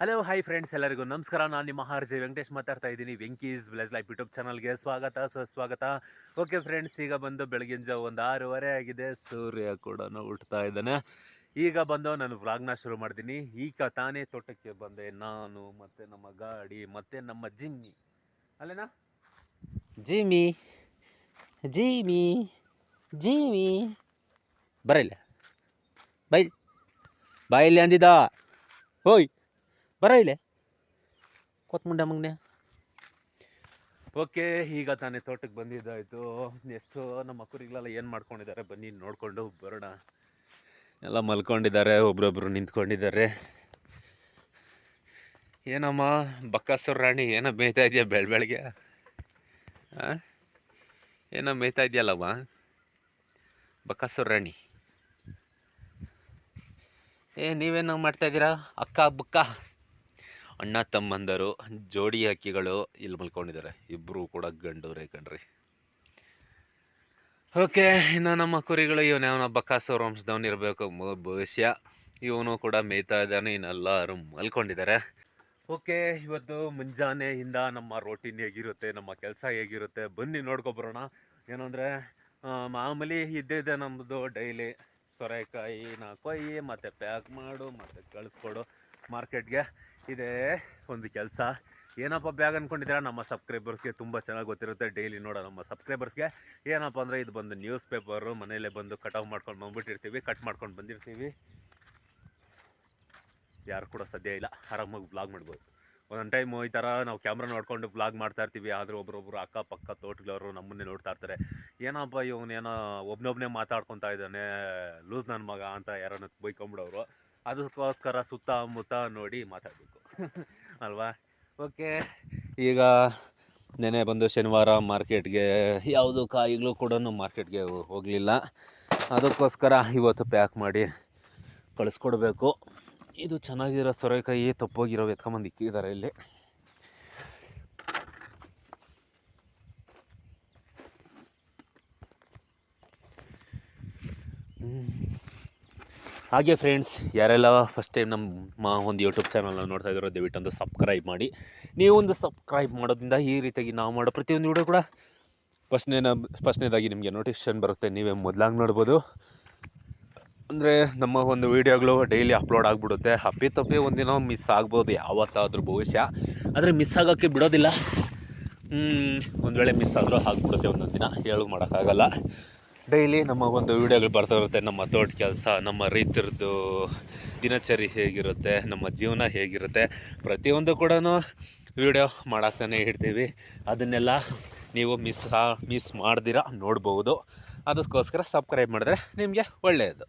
Hello hi friends ಎಲ್ಲರಿಗೂ ನಮಸ್ಕಾರ. ನಾನು ನಿಮ್ಮ ಆರ್ ವೆಂಕಟೇಶ್ ಮಾತಾಡ್ತಾ ಇದ್ದೀನಿ. ವೆಂಕೀಸ್ ವಿಲೇಜ್ ಲೈಫ್ ಯೂಟ್ಯೂಬ್ ಚಾನಲ್ಗೆ ಸ್ವಾಗತ, ಸುಸ್ವಾಗತ. ಓಕೆ ಫ್ರೆಂಡ್ಸ್ ಈಗ ಬಂದು ಬೆಳಗಿನ ಜಾವ ಒಂದು ಆರೂವರೆ ಆಗಿದೆ. ಸೂರ್ಯ ಕೂಡ ಹುಟ್ತಾ ಇದ್ದಾನೆ. ಈಗ ಬಂದು ನಾನು ವ್ಲಾಗ್ನ ಶುರು ಮಾಡ್ತೀನಿ. ಈಗ ತಾನೇ ತೋಟಕ್ಕೆ ಬಂದೆ. ನಾನು, ಮತ್ತು ನಮ್ಮ ಗಾಡಿ, ಮತ್ತು ನಮ್ಮ ಜಿಮ್ಮಿ. ಅಲ್ಲೇನಾ? Jimmy Jimmy Jimmy. ಬರಲ್ಲ ಬೈ ಬಾಯಲ್ಲಿ ಅಂದಿದ್ದ. ಹೋಯ್. ಬರ ಇಲ್ಲಿ? ಕೊತ್ಮುಂಡ ಮಗನೆ. ಓಕೆ, ಈಗ ತಾನೇ ತೋಟಕ್ಕೆ ಬಂದಿದ್ದಾಯಿತು. ಎಷ್ಟು ನಮ್ಮ ಅಕ್ಕರಿಗಳೆಲ್ಲ ಏನು ಮಾಡ್ಕೊಂಡಿದ್ದಾರೆ ಬನ್ನಿ ನೋಡಿಕೊಂಡು ಬರೋಣ. ಎಲ್ಲ ಮಲ್ಕೊಂಡಿದ್ದಾರೆ, ಒಬ್ರೊಬ್ರು ನಿಂತ್ಕೊಂಡಿದ್ದಾರೆ. ಏನಮ್ಮ, ಬಕ್ಕಾಸುರ ರಾಣಿ, ಏನೋ ಮೇಯ್ತಾ ಇದೆಯಾ ಬೆಳ ಬೆಳಗ್ಗೆ? ಏನೋ ಮೇಯ್ತಾ ಇದೆಯಲ್ಲಮ್ಮ ಬಕ್ಕಾಸುರ ರಾಣಿ. ಏ, ನೀವೇನೋ ಮಾಡ್ತಾ ಇದ್ದೀರಾ? ಅಕ್ಕ, ಬುಕ್ಕ? ಅಣ್ಣ, ತಮ್ಮಂದರು, ಜೋಡಿ ಹಕ್ಕಿಗಳು ಇಲ್ಲಿ ಮಲ್ಕೊಂಡಿದ್ದಾರೆ. ಇಬ್ಬರು ಕೂಡ ಗಂಡವ್ರೆ ಕಣ್ರಿ. ಓಕೆ, ಇನ್ನು ನಮ್ಮ ಕುರಿಗಳು ಇವನು ಯಾವನ ಬಕಾಸೋರ್ ವಂಶದವನು ಇರಬೇಕು ಭವಿಷ್ಯ. ಇವನು ಕೂಡ ಮೇಯ್ತಾ ಇದ್ದಾನೆ, ಇನ್ನೆಲ್ಲರೂ ಮಲ್ಕೊಂಡಿದ್ದಾರೆ. ಓಕೆ, ಇವತ್ತು ಮುಂಜಾನೆಯಿಂದ ನಮ್ಮ ರೋಟೀನ್ ಹೇಗಿರುತ್ತೆ, ನಮ್ಮ ಕೆಲಸ ಹೇಗಿರುತ್ತೆ, ಬನ್ನಿ ನೋಡ್ಕೊಬರೋಣ ಏನಂದರೆ ಮಾಮೂಲಿ ಇದ್ದಿದ್ದೆ ನಮ್ಮದು ಡೈಲಿ ಸೊರೆಕಾಯಿನ ಕೊಯ್ಯಿ, ಮತ್ತು ಪ್ಯಾಕ್ ಮಾಡು, ಮತ್ತು ಕಳಿಸ್ಕೊಡು. ಮಾರ್ಕೆಟ್ಗೆ. ಇದೇ ಒಂದು ಕೆಲಸ. ಏನಪ್ಪ ಬ್ಯಾಗ್ ಅಂದ್ಕೊಂಡಿದ್ದೀರಾ ನಮ್ಮ ಸಬ್ಸ್ಕ್ರೈಬರ್ಸ್ಗೆ ತುಂಬ ಚೆನ್ನಾಗಿ ಗೊತ್ತಿರುತ್ತೆ ಡೈಲಿ ನೋಡೋ ನಮ್ಮ ಸಬ್ಸ್ಕ್ರೈಬರ್ಸ್ಗೆ ಏನಪ್ಪ ಅಂದರೆ ಇದು ಬಂದು ನ್ಯೂಸ್ ಪೇಪರು ಮನೆಯಲ್ಲೇ ಬಂದು ಕಟ್ ಆಫ್ ಮಾಡ್ಕೊಂಡು ಬಂದ್ಬಿಟ್ಟಿರ್ತೀವಿ ಕಟ್ ಮಾಡ್ಕೊಂಡು ಬಂದಿರ್ತೀವಿ. ಯಾರು ಕೂಡ ಸದ್ಯ ಇಲ್ಲ. ಆರಾಮಾಗಿ ಬ್ಲಾಗ್ ಮಾಡ್ಬೋದು. ಒಂದೊಂದು ಟೈಮ್ ಈ ಥರ ನಾವು ಕ್ಯಾಮ್ರಾ ನೋಡ್ಕೊಂಡು ಬ್ಲಾಗ್ ಮಾಡ್ತಾ ಇರ್ತೀವಿ, ಆದರೆ ಒಬ್ಬರೊಬ್ಬರು ಅಕ್ಕಪಕ್ಕ ತೋಟಗಳವರು ನಮ್ಮನ್ನೇ ನೋಡ್ತಾ ಇರ್ತಾರೆ. ಏನಪ್ಪ ಇವನೇನೋ ಒಬ್ಬನೊಬ್ಬನೇ ಮಾತಾಡ್ಕೊತಾ ಇದ್ದಾನೆ ಲೂಸ್ ನನ್ನ ಮಗ ಅಂತ ಯಾರನ್ನ ಬೈಕೊಂಬಿಡೋರು. ಅದಕ್ಕೋಸ್ಕರ ಸುತ್ತಮುತ್ತ ನೋಡಿ ಮಾತಾಡಬೇಕು. ಅಲ್ವಾ? ಓಕೆ. ಈಗ ನೆನೆ ಬಂದು ಶನಿವಾರ ಮಾರ್ಕೆಟ್ಗೆ ಯಾವುದು ಕಾಯಿಗಳು ಕೂಡ ಮಾರ್ಕೆಟ್ಗೆ ಹೋಗಲಿಲ್ಲ. ಅದಕ್ಕೋಸ್ಕರ ಇವತ್ತು ಪ್ಯಾಕ್ ಮಾಡಿ ಕಳಿಸ್ಕೊಡ್ಬೇಕು. ಇದು ಚೆನ್ನಾಗಿರೋ ಸೊರೆಕಾಯಿ ತಪ್ಪೋಗಿರೋ ಎತ್ಕೊಂಬಂದು ಇಕ್ಕಿದ್ದಾರೆ ಇಲ್ಲಿ. ಹ್ಮ್. ಹಾಗೆ ಫ್ರೆಂಡ್ಸ್ ಯಾರೆಲ್ಲ ಫಸ್ಟ್ ಟೈಮ್ ನಮ್ಮ ಒಂದು ಯೂಟ್ಯೂಬ್ ಚಾನಲ್ನ ನೋಡ್ತಾ ಇದ್ದಾರೋ, ದಯವಿಟ್ಟು ಒಂದು ಸಬ್ಸ್ಕ್ರೈಬ್ ಮಾಡಿ. ನೀವು ಒಂದು ಸಬ್ಸ್ಕ್ರೈಬ್ ಮಾಡೋದ್ರಿಂದ ಈ ರೀತಿಯಾಗಿ ನಾವು ಮಾಡೋ ಪ್ರತಿಯೊಂದು ವಿಡಿಯೋ ಕೂಡ ಫಸ್ಟ್ನೇ ಫಸ್ಟ್ನೇದಾಗಿ ನಿಮಗೆ ನೋಟಿಫಿಕೇಶನ್ ಬರುತ್ತೆ. ನೀವೇ ಮೊದಲಾಗಿ ನೋಡ್ಬೋದು. ಅಂದರೆ ನಮ್ಮ ಒಂದು ವೀಡಿಯೋಗಳು ಡೈಲಿ ಅಪ್ಲೋಡ್ ಆಗಿಬಿಡುತ್ತೆ. ಹಪ್ಪಿ ತಪ್ಪಿ ಒಂದಿನ ಮಿಸ್ ಆಗ್ಬೋದು, ಯಾವತ್ತಾದರೂ ಭವಿಷ್ಯ. ಆದರೆ ಮಿಸ್ ಆಗೋಕ್ಕೆ ಬಿಡೋದಿಲ್ಲ. ಒಂದು ವೇಳೆ ಮಿಸ್ ಆದರೂ ಆಗ್ಬಿಡುತ್ತೆ ಒಂದೊಂದು ದಿನ. ಹೇಳು, ಮಾಡೋಕ್ಕಾಗಲ್ಲ. ಡೈಲಿ ನಮ್ಮ ಒಂದು ವೀಡಿಯೋಗಳು ಬರ್ತಾ ಇರುತ್ತೆ. ನಮ್ಮ ತೋಟ ಕೆಲಸ, ನಮ್ಮ ರೈತರದ್ದು ದಿನಚರಿ ಹೇಗಿರುತ್ತೆ, ನಮ್ಮ ಜೀವನ ಹೇಗಿರುತ್ತೆ, ಪ್ರತಿಯೊಂದು ಕೂಡ ವೀಡಿಯೋ ಮಾಡಾಕ್ತಾನೆ ಇಡ್ತೀವಿ ಅದನ್ನೆಲ್ಲ ನೀವು ಮಿಸ್ ಮಿಸ್ ಮಾಡ್ದಿರ, ನೋಡ್ಬೋದು. ಅದಕ್ಕೋಸ್ಕರ ಸಬ್ಸ್ಕ್ರೈಬ್ ಮಾಡಿದ್ರೆ ನಿಮಗೆ ಒಳ್ಳೆಯದು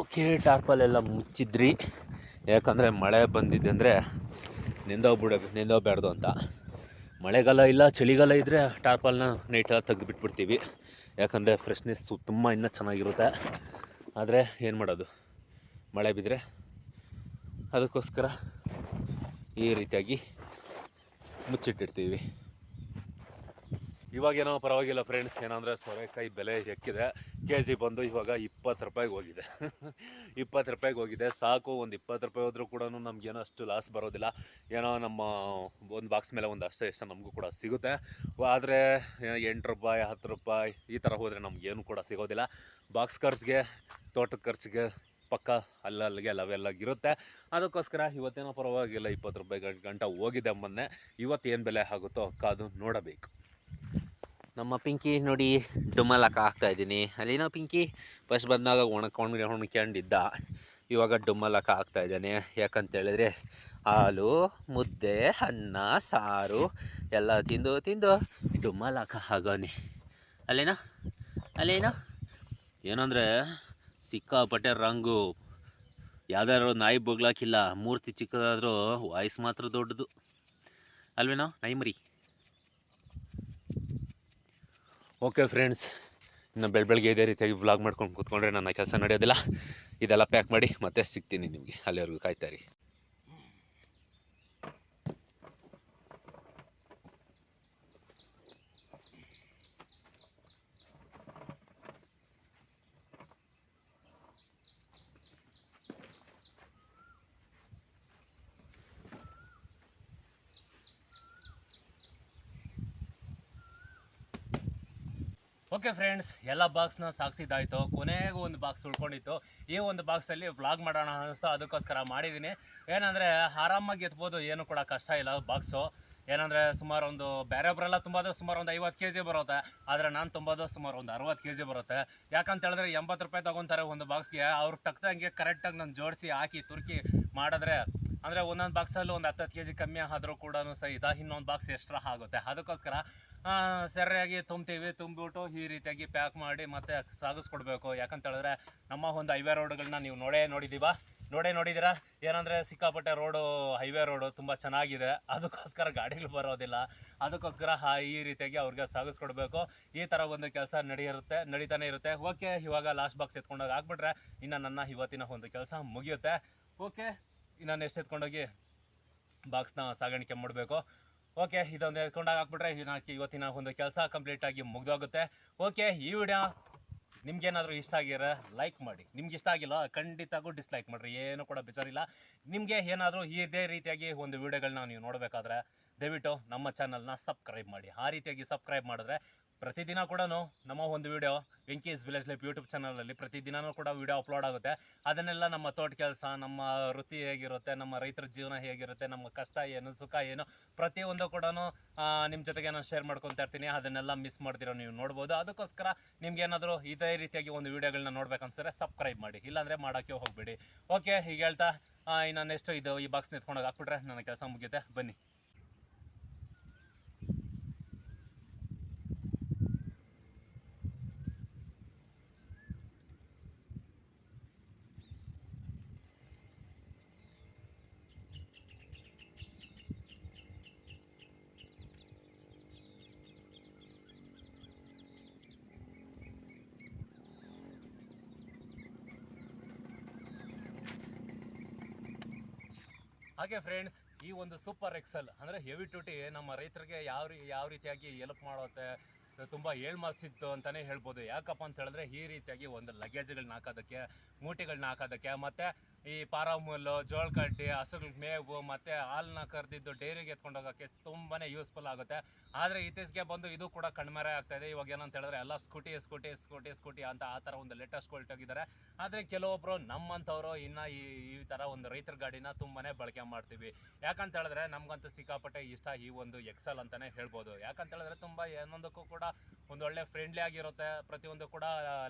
ಓಕೆ ಟಾರ್ಪಲ್ ಎಲ್ಲ ಮುಚ್ಚಿದ್ರಿ. ಯಾಕಂದರೆ ಮಳೆ ಬಂದಿದೆ ಅಂದರೆ ನೆಂದೋಗ್ಬಿಡಬೇಕು ನೆಂದೋಗ್ಬಾರ್ದು ಅಂತ. ಮಳೆಗಾಲ ಇಲ್ಲ, ಚಳಿಗಾಲ ಇದ್ದರೆ ಟಾರ್ಪಲ್ನ ನೈಟೆಲ್ಲ ತೆಗೆದು ಬಿಟ್ಬಿಡ್ತೀವಿ ಯಾಕಂದರೆ ಫ್ರೆಶ್ನೆಸ್ಸು ತುಂಬ ಇನ್ನೂ ಚೆನ್ನಾಗಿರುತ್ತೆ. ಆದರೆ ಏನು ಮಾಡೋದು? ಮಳೆ ಬಿದ್ದರೆ ಅದಕ್ಕೋಸ್ಕರ ಈ ರೀತಿಯಾಗಿ ಮುಚ್ಚಿಟ್ಟಿರ್ತೀವಿ. ಇವಾಗೇನೋ ಪರವಾಗಿಲ್ಲ ಫ್ರೆಂಡ್ಸ್ ಏನಂದರೆ ಸೋರೆಕಾಯಿ ಬೆಲೆ ಹೆಕ್ಕಿದೆ ಕೆ ಜಿ ಬಂದು ಇವಾಗ ಇಪ್ಪತ್ತು ರೂಪಾಯಿಗೆ ಹೋಗಿದೆ. ಇಪ್ಪತ್ತು ರೂಪಾಯಿಗೆ ಹೋಗಿದೆ. ಸಾಕು, ಒಂದು ಇಪ್ಪತ್ತು ರೂಪಾಯಿ ಹೋದರೂ ಕೂಡ ನಮಗೇನೋ ಅಷ್ಟು ಲಾಸ್ ಬರೋದಿಲ್ಲ. ಏನೋ ನಮ್ಮ ಒಂದು ಬಾಕ್ಸ್ ಮೇಲೆ ಒಂದು ಅಷ್ಟೇ ಎಷ್ಟು ನಮಗೂ ಕೂಡ ಸಿಗುತ್ತೆ. ಆದರೆ ಎಂಟು ರೂಪಾಯಿ, ಹತ್ತು ರೂಪಾಯಿ ಈ ಥರ ಹೋದರೆ ನಮಗೇನು ಕೂಡ ಸಿಗೋದಿಲ್ಲ. ಬಾಕ್ಸ್ ಖರ್ಚಿಗೆ, ತೋಟದ ಖರ್ಚಿಗೆ ಪಕ್ಕ ಅಲ್ಲಲ್ಲಿಗೆ ಲವೆಲ್ಲಾಗಿರುತ್ತೆ ಅದಕ್ಕೋಸ್ಕರ ಇವತ್ತೇನೋ ಪರವಾಗಿಲ್ಲ, ಇಪ್ಪತ್ತು ರೂಪಾಯಿ ಗಂಟೆ ಗಂಟ ಹೋಗಿದೆ ಮೊನ್ನೆ. ಇವತ್ತು ಏನು ಬೆಲೆ ಆಗುತ್ತೋ ಕಾದು ನೋಡಬೇಕು. ನಮ್ಮ ಪಿಂಕಿ ನೋಡಿ ಡುಮ್ಮಲಕ ಹಾಕ್ತಾ ಇದ್ದೀನಿ. ಅಲ್ಲಿನೋ ಪಿಂಕಿ? ಫಸ್ಟ್ ಬಂದಾಗ ಒಣಕೊಂಡು ಹೊಣ್ಕೊಂಡಿದ್ದ ಇವಾಗ ಡುಮ್ಮಲಕ್ಕ ಹಾಕ್ತಾ ಇದ್ದಾನೆ. ಯಾಕಂತ ಹೇಳಿದ್ರೆ ಹಾಲು, ಮುದ್ದೆ, ಅನ್ನ, ಸಾರು ಎಲ್ಲ ತಿಂದು ತಿಂದು ಡುಮ್ಮಲಕ್ಕ ಆಗೋನೆ. ಅಲ್ಲೇನಾ? ಅಲ್ಲೇನೋ? ಏನಂದರೆ ಸಿಕ್ಕಾಪಟ್ಟೆ ರಂಗು. ಯಾವ್ದಾದ್ರು ನಾಯಿ ಬೊಗ್ಲಾಕಿಲ್ಲ. ಮೂರ್ತಿ ಚಿಕ್ಕದಾದರೂ ವಾಯ್ಸ್ ಮಾತ್ರ ದೊಡ್ಡದು. ಅಲ್ವೇನೋ? ನಾಯಿ ಮರಿ ಓಕೆ ಫ್ರೆಂಡ್ಸ್ ಇನ್ನು ಬೆಳ ಬೆಳಗ್ಗೆ ಇದೇ ರೀತಿಯಾಗಿ ವ್ಲಾಗ್ ಮಾಡ್ಕೊಂಡು ಕೂತ್ಕೊಂಡ್ರೆ ನನ್ನ ಕೆಲಸ ನಡೆಯೋದಿಲ್ಲ. ಇದೆಲ್ಲ ಪ್ಯಾಕ್ ಮಾಡಿ ಮತ್ತೆ ಸಿಗ್ತೀನಿ ನಿಮಗೆ. ಅಲ್ಲಿವರೆಗೂ ಕಾಯ್ತಾ ಓಕೆ ಫ್ರೆಂಡ್ಸ್ ಎಲ್ಲ ಬಾಕ್ಸ್ನ ಸಾಕ್ಸಿದ್ದಾಯ್ತು. ಕೊನೆಗೂ ಒಂದು ಬಾಕ್ಸ್ ಉಳ್ಕೊಂಡಿತ್ತು. ಈ ಒಂದು ಬಾಕ್ಸಲ್ಲಿ ವ್ಲಾಗ್ ಮಾಡೋಣ ಅನ್ನಿಸ್ತು. ಅದಕ್ಕೋಸ್ಕರ ಮಾಡಿದ್ದೀನಿ. ಏನಂದರೆ, ಆರಾಮಾಗಿ ಎತ್ಬೋದು, ಏನು ಕೂಡ ಕಷ್ಟ ಇಲ್ಲ ಬಾಕ್ಸು ಏನಂದರೆ, ಸುಮಾರು ಒಂದು ಬೇರೆಯೊಬ್ಬರೆಲ್ಲ ತುಂಬೋದು ಸುಮಾರು ಒಂದು ಐವತ್ತು ಕೆ ಜಿ ಬರುತ್ತೆ. ಆದರೆ ನಾನು ತುಂಬೋದು ಸುಮಾರು ಒಂದು ಅರವತ್ತು ಕೆ ಜಿ ಬರುತ್ತೆ. ಯಾಕಂತ ಹೇಳಿದ್ರೆ, ಎಂಬತ್ತು ರೂಪಾಯಿ ತೊಗೊತಾರೆ ಒಂದು ಬಾಕ್ಸ್ಗೆ ಅವ್ರಿಗೆ ತಕ್ಕಂಗೆ ಕರೆಕ್ಟಾಗಿ ನಾನು ಜೋಡಿಸಿ ಹಾಕಿ, ತುರ್ಕಿ ಮಾಡಿದ್ರೆ, ಅಂದರೆ ಒಂದೊಂದು ಬಾಕ್ಸಲ್ಲೂ ಒಂದು ಹತ್ತು ಕೆ ಜಿ ಕಮ್ಮಿ ಆದರೂ ಕೂಡ ಸಹಿತ ಇನ್ನೊಂದು ಬಾಕ್ಸ್ ಎಕ್ಸ್ಟ್ರಾ ಆಗುತ್ತೆ. ಅದಕ್ಕೋಸ್ಕರ ಸರಿಯಾಗಿ ತುಂಬ್ತೀವಿ ತುಂಬಿಬಿಟ್ಟು ಈ ರೀತಿಯಾಗಿ ಪ್ಯಾಕ್ ಮಾಡಿ ಮತ್ತೆ ಸಾಗಿಸ್ಕೊಡ್ಬೇಕು. ಯಾಕಂತ ಹೇಳಿದ್ರೆ ನಮ್ಮ ಒಂದು ಹೈವೇ ರೋಡ್ಗಳನ್ನ ನೀವು ನೋಡೇ ನೋಡಿದ್ದೀವಾ ನೋಡೇ ನೋಡಿದಿರಾ ಏನಂದರೆ ಸಿಕ್ಕಾಪಟ್ಟೆ ರೋಡು, ಹೈವೇ ರೋಡು ತುಂಬ ಚೆನ್ನಾಗಿದೆ. ಅದಕ್ಕೋಸ್ಕರ ಗಾಡಿಗಳು ಬರೋದಿಲ್ಲ. ಅದಕ್ಕೋಸ್ಕರ ಈ ರೀತಿಯಾಗಿ ಅವ್ರಿಗೆ ಸಾಗಿಸ್ಕೊಡ್ಬೇಕು. ಈ ಥರ ಒಂದು ಕೆಲಸ ನಡೆಯಿರುತ್ತೆ, ನಡೀತಾನೆ ಇರುತ್ತೆ. ಓಕೆ, ಇವಾಗ ಲಾಸ್ಟ್ ಬಾಕ್ಸ್ ಎತ್ಕೊಂಡೋಗಿ ಹಾಕ್ಬಿಟ್ರೆ ಇನ್ನು ನನ್ನ ಇವತ್ತಿನ ಒಂದು ಕೆಲಸ ಮುಗಿಯುತ್ತೆ. ಓಕೆ, ಇನ್ನು ನೆಕ್ಸ್ಟ್ ಎತ್ಕೊಂಡೋಗಿ ಬಾಕ್ಸ್ನ ಸಾಗಾಣಿಕೆ ಮಾಡಬೇಕು. ಓಕೆ, ಇದೊಂದು ಎತ್ಕೊಂಡಾಗ ಹಾಕ್ಬಿಟ್ರೆ ಇವತ್ತಿನ ಒಂದು ಕೆಲಸ ಕಂಪ್ಲೀಟಾಗಿ ಮುಗ್ದೋಗುತ್ತೆ. ಓಕೆ, ಈ ವಿಡಿಯೋ ನಿಮ್ಗೇನಾದರೂ ಇಷ್ಟ ಆಗಿರೋ ಲೈಕ್ ಮಾಡಿ. ನಿಮ್ಗೆ ಇಷ್ಟ ಆಗಿಲ್ಲ, ಖಂಡಿತವಾಗೂ ಡಿಸ್ಲೈಕ್ ಮಾಡಿರಿ. ಏನು ಕೂಡ ಬೇಜಾರಿಲ್ಲ. ನಿಮಗೆ ಏನಾದರೂ ಇದೇ ರೀತಿಯಾಗಿ ಒಂದು ವಿಡಿಯೋಗಳನ್ನ ನೀವು ನೋಡಬೇಕಾದ್ರೆ ದಯವಿಟ್ಟು ನಮ್ಮ ಚಾನಲ್ನ ಸಬ್ಸ್ಕ್ರೈಬ್ ಮಾಡಿ. ಆ ರೀತಿಯಾಗಿ ಸಬ್ಸ್ಕ್ರೈಬ್ ಮಾಡಿದ್ರೆ ಪ್ರತಿದಿನ ಕೂಡ ನಮ್ಮ ಒಂದು video Venky's village life YouTube ಚಾನಲಲ್ಲಿ ಪ್ರತಿದಿನವೂ ಕೂಡ ವಿಡಿಯೋ ಅಪ್ಲೋಡ್ ಆಗುತ್ತೆ. ಅದನ್ನೆಲ್ಲ ನಮ್ಮ ತೋಟ ಕೆಲಸ, ನಮ್ಮ ವೃತ್ತಿ ಹೇಗಿರುತ್ತೆ, ನಮ್ಮ ರೈತರ ಜೀವನ ಹೇಗಿರುತ್ತೆ, ನಮ್ಮ ಕಷ್ಟ ಏನು, ಸುಖ ಏನು, ಪ್ರತಿಯೊಂದು ಕೂಡ ನಿಮ್ಮ ಜೊತೆಗೆ ನಾನು ಶೇರ್ ಮಾಡ್ಕೊತಾ ಇರ್ತೀನಿ. ಅದನ್ನೆಲ್ಲ ಮಿಸ್ ಮಾಡ್ತಿರೋ ನೀವು ನೋಡ್ಬೋದು. ಅದಕ್ಕೋಸ್ಕರ ನಿಮ್ಗೆ ಏನಾದರೂ ಇದೇ ರೀತಿಯಾಗಿ ಒಂದು ವಿಡಿಯೋಗಳನ್ನ ನೋಡ್ಬೇಕನ್ಸಿದ್ರೆ ಸಬ್ಸ್ಕ್ರೈಬ್ ಮಾಡಿ. ಇಲ್ಲಾಂದರೆ ಮಾಡೋಕ್ಕೆ ಹೋಗಬೇಡಿ. ಓಕೆ ಹೀಗೆ ಹೇಳ್ತಾ ಇನ್ನು ಇದು ಈ ಬಾಕ್ಸ್ ನಿಂತ್ಕೊಂಡೋಗಿ ಹಾಕ್ಬಿಟ್ರೆ ನನ್ನ ಕೆಲಸ ಮುಗಿಯುತ್ತೆ. ಬನ್ನಿ. ಹಾಗೆ ಫ್ರೆಂಡ್ಸ್ ಈ ಒಂದು ಸೂಪರ್ ಎಕ್ಸೆಲ್ ಅಂದರೆ ಹೆವಿ ಟೂಟಿ ನಮ್ಮ ರೈತರಿಗೆ ಯಾವ ಯಾವ ರೀತಿಯಾಗಿ ಎಲ್ಪ್ ಮಾಡುತ್ತೆ, ತುಂಬ ಏಳ್ಮಾಸಿತ್ತು ಅಂತಲೇ ಹೇಳ್ಬೋದು. ಯಾಕಪ್ಪ ಅಂತ ಹೇಳಿದ್ರೆ ಈ ರೀತಿಯಾಗಿ ಒಂದು ಲಗೇಜ್ಗಳನ್ನ ಹಾಕೋದಕ್ಕೆ ಮೂಟೆಗಳನ್ನ ಹಾಕೋದಕ್ಕೆ ಮತ್ತು ಈ ಪಾರಾಮುಲ್ಲು ಜೋಳ ಕಡ್ಡಿ ಮೇವು ಮತ್ತು ಹಾಲನ್ನ ಕರೆದಿದ್ದು ಡೈರಿಗೆ ಎತ್ಕೊಂಡು ಹೋಗೋಕ್ಕೆ ತುಂಬಾ ಯೂಸ್ಫುಲ್ ಆಗುತ್ತೆ. ಆದರೆ ಇತ್ತೀಚೆಗೆ ಬಂದು ಇದು ಕೂಡ ಕಣ್ಮರೆ ಆಗ್ತಾಯಿದೆ ಇವಾಗ ಏನಂತ ಹೇಳಿದ್ರೆ ಎಲ್ಲ ಸ್ಕೂಟಿ ಸ್ಕೂಟಿ ಸ್ಕೂಟಿ ಸ್ಕೂಟಿ ಅಂತ ಆ ಥರ ಒಂದು ಲೇಟೆಸ್ಟ್ ಕ್ವಾಲಿಟಿ ಆಗಿದ್ದಾರೆ. ಆದರೆ ಕೆಲವೊಬ್ಬರು ನಮ್ಮಂಥವ್ರು ಇನ್ನು ಈ ಈ ಥರ ಒಂದು ರೈತರ ಗಾಡಿನ ತುಂಬಾ ಬಳಕೆ ಮಾಡ್ತೀವಿ. ಯಾಕಂತ ಹೇಳಿದ್ರೆ ನಮಗಂತೂ ಸಿಕ್ಕಾಪಟ್ಟೆ ಇಷ್ಟ ಈ ಒಂದು ಎಕ್ಸಲ್ ಅಂತಲೇ ಹೇಳ್ಬೋದು. ಯಾಕಂತ ಹೇಳಿದ್ರೆ ತುಂಬ ಏನೊಂದಕ್ಕೂ ಕೂಡ ಒಂದು ಒಳ್ಳೆ ಫ್ರೆಂಡ್ಲಿ ಆಗಿರುತ್ತೆ. ಪ್ರತಿಯೊಂದು ಕೂಡ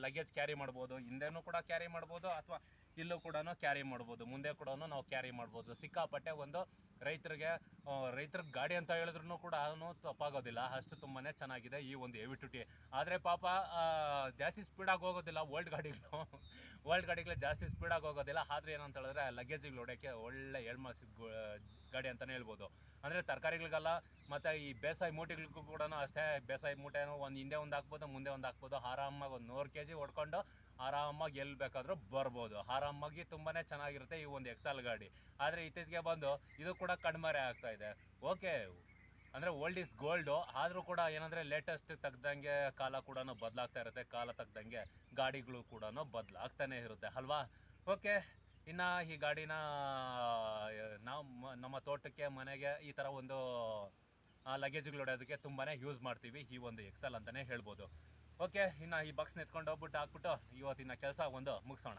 ಲಗೇಜ್ ಕ್ಯಾರಿ ಮಾಡ್ಬೋದು. ಹಿಂದೆನೂ ಕೂಡ ಕ್ಯಾರಿ ಮಾಡ್ಬೋದು. ಅಥವಾ ಇಲ್ಲೂ ಕೂಡ ಕ್ಯಾರಿ ಮಾಡ್ಬೋದು. ಮುಂದೆ ಕೂಡ ನಾವು ಕ್ಯಾರಿ ಮಾಡ್ಬೋದು. ಸಿಕ್ಕಾಪಟ್ಟೆ ಒಂದು ರೈತರಿಗೆ ರೈತರ ಗಾಡಿ ಅಂತ ಹೇಳಿದ್ರು ಕೂಡ ತಪ್ಪಾಗೋದಿಲ್ಲ. ಅಷ್ಟು ತುಂಬಾ ಚೆನ್ನಾಗಿದೆ ಈ ಒಂದು ಹೆವಿ ಟುಟಿ ಆದರೆ ಪಾಪ ಜಾಸ್ತಿ ಸ್ಪೀಡಾಗಿ ಹೋಗೋದಿಲ್ಲ ಓಲ್ಡ್ ಗಾಡಿಗಳು. ಓಲ್ಡ್ ಗಾಡಿಗಳು ಜಾಸ್ತಿ ಸ್ಪೀಡಾಗಿ ಹೋಗೋದಿಲ್ಲ. ಆದರೆ ಏನಂತ ಹೇಳಿದ್ರೆ ಲಗೇಜ್ಗಳು ಹೊಡೆಯೋಕ್ಕೆ ಒಳ್ಳೆ ಎಳ್ಮಾಸಿದ ಗಾಡಿ ಅಂತಲೇ ಹೇಳ್ಬೋದು. ಅಂದರೆ ತರಕಾರಿಗಳಿಗೆಲ್ಲ ಮತ್ತು ಈ ಬೇಸಾಯಿ ಮೂಟೆಗಳಿಗೂ ಕೂಡ ಅಷ್ಟೇ ಬೇಸಾಯಿ ಮೂಟೆನೂ ಒಂದು ಹಿಂದೆ ಒಂದು ಹಾಕ್ಬೋದು, ಮುಂದೆ ಒಂದು ಹಾಕ್ಬೋದು. ಆರಾಮಾಗಿ ಒಂದು ನೂರು ಕೆ ಜಿ ಹೊಡ್ಕೊಂಡು ಆರಾಮಾಗಿ ಎಲ್ಲಿ ಬೇಕಾದರೂ ಬರ್ಬೋದು. ಆರಾಮಾಗಿ ತುಂಬಾ ಚೆನ್ನಾಗಿರುತ್ತೆ ಈ ಒಂದು ಎಕ್ಸೆಲ್ ಗಾಡಿ. ಆದರೆ ಇತ್ತೀಚೆಗೆ ಬಂದು ಇದು ಕೂಡ ಕಣ್ಮರೆ ಆಗ್ತಾ ಇದೆ. ಓಕೆ ಅಂದರೆ ಓಲ್ಡ್ ಇಸ್ ಗೋಲ್ಡು ಆದರೂ ಕೂಡ ಏನಂದರೆ ಲೇಟೆಸ್ಟ್ ತೆಗ್ದಂಗೆ ಕಾಲ ಕೂಡ ಬದಲಾಗ್ತಾ ಇರುತ್ತೆ. ಕಾಲ ತೆಗ್ದಂಗೆ ಗಾಡಿಗಳು ಕೂಡ ಬದಲಾಗ್ತಾನೆ ಇರುತ್ತೆ. ಅಲ್ವಾ? ಓಕೆ ಇನ್ನು ಈ ಗಾಡಿನ, ನಾವು ನಮ್ಮ ತೋಟಕ್ಕೆ, ಮನೆಗೆ ಈ ಥರ ಒಂದು ಲಗೇಜ್ಗಳು ಹೊಡೆಯೋದಕ್ಕೆ ತುಂಬಾ ಯೂಸ್ ಮಾಡ್ತೀವಿ ಈ ಒಂದು ಎಕ್ಸೆಲ್ ಅಂತಲೇ ಹೇಳ್ಬೋದು. ಓಕೆ ಇನ್ನು ಈ ಬಾಕ್ಸ್ನ ಎತ್ಕೊಂಡು ಹೋಗ್ಬಿಟ್ಟು ಹಾಕ್ಬಿಟ್ಟು ಇವತ್ತಿನ ಕೆಲಸ ಒಂದು ಮುಗಿಸೋಣ.